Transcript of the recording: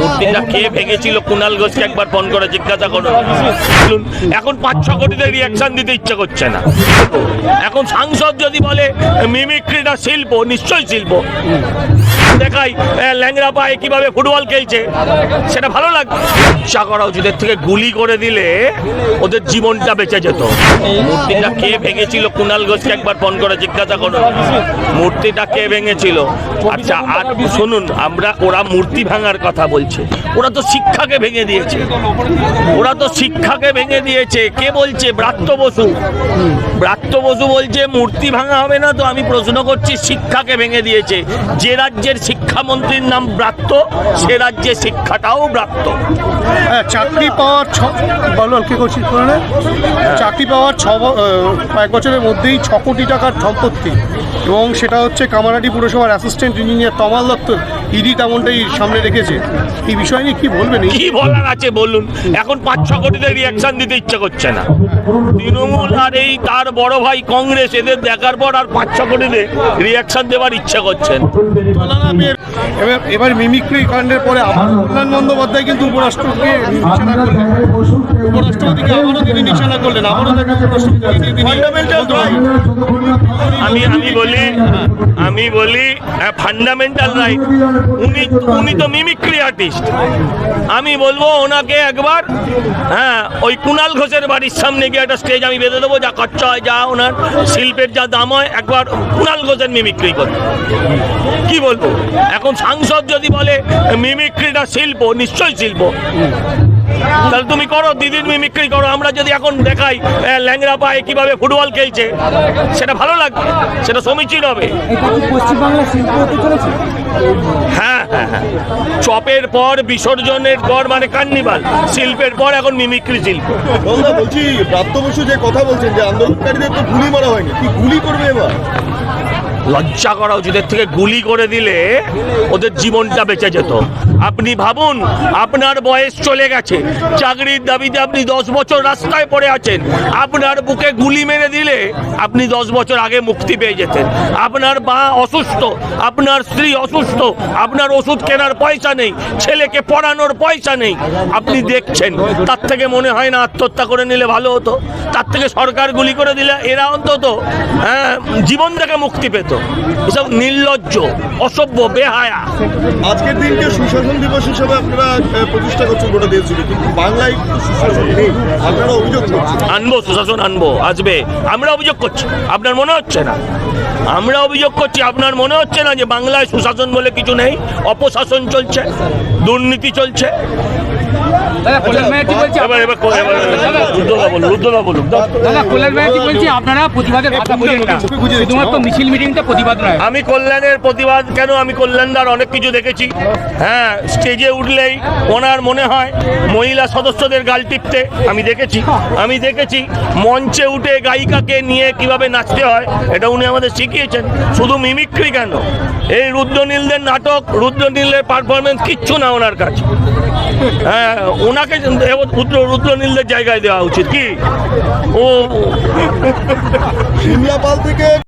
মূর্তিটা কে ভেঙেছিল কুনাল ঘোষকে একবার ফোন করে জিজ্ঞাসা করুন এখন পাঁচ ছ কোটিতে রিয়াকশন দিতে ইচ্ছে করছে না। এখন সাংসদ যদি বলে, মিমিক্রিটা শিল্প, নিশ্চয়ই শিল্প। দেখাই ল্যাংড়া পায়ে কীভাবে ফুটবল খেলছে, সেটা ভালো লাগবে। ইচ্ছা করা উচিত থেকে গুলি করে দিলে ওদের জীবনটা বেঁচে যেত। মূর্তিটা কে ভেঙেছিল ঘোষকে একবার ফোন করে জিজ্ঞাসা করুন। মূর্তিটা কে ভেঙেছিল? আচ্ছা আর শুনুন, আমরা, ওরা মূর্তি ভাঙার কথা বলছে। ওরা তো শিক্ষাকে ভেঙে দিয়েছে। ওরা তো শিক্ষাকে ভেঙে দিয়েছে। কে বলছে? ব্রাত্য বসু। ব্রাত্য বসু বলছে, মূর্তি ভাঙা হবে না তো? আমি প্রশ্ন করছি, শিক্ষাকে ভেঙে দিয়েছে। যে রাজ্যের শিক্ষামন্ত্রীর নাম ব্রাত্য সে রাজ্যে শিক্ষাটাও ব্রাত্য। হ্যাঁ চাকরি পাওয়ার ছ বলো কে করছিস করে চাকরি পাওয়ার ছ কয়েক বছরের মধ্যেই ছ কোটি টাকার সম্পত্তি। এবং সেটা হচ্ছে কামারাটি পুরসভার assistant engineer Tamal Dutta. ED তেমনটাই সামনে রেখেছে। এই বিষয় নিয়ে কি বলবেন? কি বলার আছে বলুন? এখন পাঁচ ছ কোটিতে রিয়াকশন দিতে ইচ্ছে করছে না। তৃণমূল আর এই তার বড় ভাই কংগ্রেস এদের দেখার পর আর পাঁচ ছ কোটিতে রিয়াকশন দেওয়ার ইচ্ছা করছেন এবার এবার মিমিক্রি কাণ্ডের পরে আবার কল্যাণ বন্দ্যোপাধ্যায় কিন্তু উপরাষ্ট্রপতিকে নিশানা করলেন। উপরাষ্ট্রপতিকে আবারও তিনি নিশানা করলেন। আবারও. আমি আমি বলি আমি বলি ফান্ডামেন্টাল রাইট উনি উনি তো মিমিক্রি আর্টিস্ট আমি বলব ওনাকে একবার হ্যাঁ ওই কুণাল ঘোষের বাড়ির সামনে গিয়ে একটা স্টেজ আমি বেঁধে দেবো, যা খরচা হয়, যা ওনার শিল্পের যা দাম হয়, একবার কুণাল ঘোষের মিমিক্রি করতে কি বলব? এখন সাংসদ যদি বলে মিমিক্রিটা শিল্প, নিশ্চয়ই শিল্প। তাহলে তুমি করো দিদির মিমিক্রি করো। আমরা যদি এখন দেখাই ল্যাংড়া পায়ে কীভাবে ফুটবল খেলছে সেটা ভালো লাগবে সেটা সমীচীন হবে। হ্যাঁ হ্যাঁ হ্যাঁ। চপের পর বিসর্জনের পর মানে কান্নিবাল শিল্পের পর এখন মিমিক্রি শিল্প। বলছি প্রাপ্ত বসু যে কথা বলছেন যে আন্দোলনকারীদের তো গুলি মারা হয়নি কি গুলি করবে এবার? লজ্জা করা উচিত এর থেকে গুলি করে দিলে ওদের জীবনটা বেঁচে যেত। আপনি ভাবুন আপনার বয়স চলে গেছে। চাকরির দাবিতে আপনি দশ বছর রাস্তায় পড়ে আছেন। আপনার বুকে গুলি মেরে দিলে আপনি দশ বছর আগে মুক্তি পেয়ে যেতেন। আপনার মা অসুস্থ আপনার স্ত্রী অসুস্থ আপনার ওষুধ কেনার পয়সা নেই ছেলেকে পড়ানোর পয়সা নেই। আপনি দেখছেন তার থেকে মনে হয় না আত্মহত্যা করে নিলে ভালো হতো। তার থেকে সরকার গুলি করে দিলে এরা অন্তত হ্যাঁ, জীবন থেকে মুক্তি পেত। এসব নির্লজ্জ অসভ্য বেহায়া। আজকের দিনকে সুশাসন দিবস হিসাবে আপনারা প্রতিষ্ঠা করছেন গোটা দেশ জুড়ে কিন্তু বাংলায় সুশাসন নেই। আপনারা অভিযোগ করছেন। আনব, সুশাসন আনব, আসবে। আমরা অভিযোগ করছি, আপনার মনে হচ্ছে না? আমরা অভিযোগ করছি, আপনার মনে হচ্ছে না যে বাংলায় সুশাসন বলে কিছু নেই? অপশাসন চলছে, দুর্নীতি চলছে আমি কল্যাণের প্রতিবাদ কেন? আমি কল্যাণদার অনেক কিছু দেখেছি। হ্যাঁ স্টেজে উঠলেই ওনার মনে হয় মহিলা সদস্যদের গাল টিপতে আমি দেখেছি। আমি দেখেছি মঞ্চে উঠে গায়িকাকে নিয়ে কীভাবে নাচতে হয় এটা উনি আমাদের শিখিয়েছেন। শুধু মিমিক্রি কেন? এই রুদ্রনীলদের নাটক রুদ্রনীলের পারফরমেন্স কিচ্ছু না ওনার কাছে। হ্যাঁ ওনাকে রুদ্র নীলদের জায়গায় দেওয়া উচিত কি? ও সিমলা পাল থেকে